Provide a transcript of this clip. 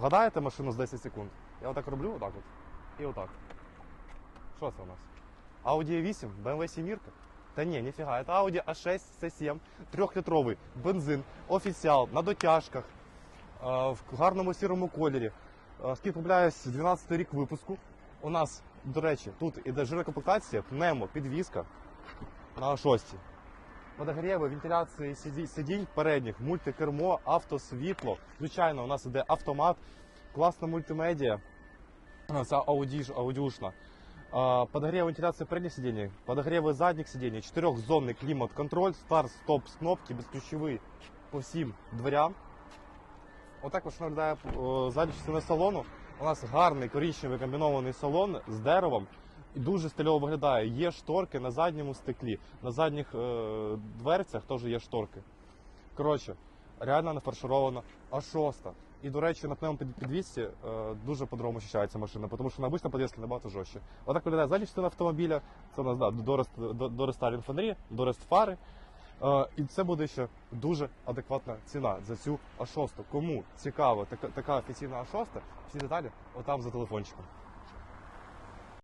Вгадаєте машину з 10 секунд? Я отак роблю, отак от. І отак. Що це у нас? Audi A8, BMW 7? Та ні, ніфіга, це Audi A6, C7, трьохлітровий, бензин, офіціал, на дотяжках, е, в гарному сірому кольорі. Скільки помиляюсь, 12 рік випуску. У нас, до речі, тут іде жирна комплектація, пнемо, підвізка на А6. Подогріви, вентиляції сиді- сидінь передніх, мультикермо, автосвітло. Звичайно, у нас іде автомат, класна мультимедіа. А, Це ауді, аудюшна. А, Подогрев вентиляции передних сидений, подогревы задних сидений, четырехзонный климат-контроль, старт, стоп с кнопки, безключовий по всім дверям. Отак ось виглядає е, задня частина салону. У нас гарний коричневий комбінований салон з деревом. І дуже стильово виглядає. Є шторки на задньому стеклі, на задніх е, дверцях теж є шторки. Коротше, реально нафарширована А6. І, до речі, на пневмопідвісці е, дуже по-другому ощущається машина, тому що на обичній підвісці набагато жорстче. Отак виглядає задня частина автомобіля. Це у нас да, дорест, до- дорестайлінг фонарі, дорест фари. Е, і це буде ще дуже адекватна ціна за цю А6. Кому цікаво така, така офіційна А6, всі деталі отам за телефончиком.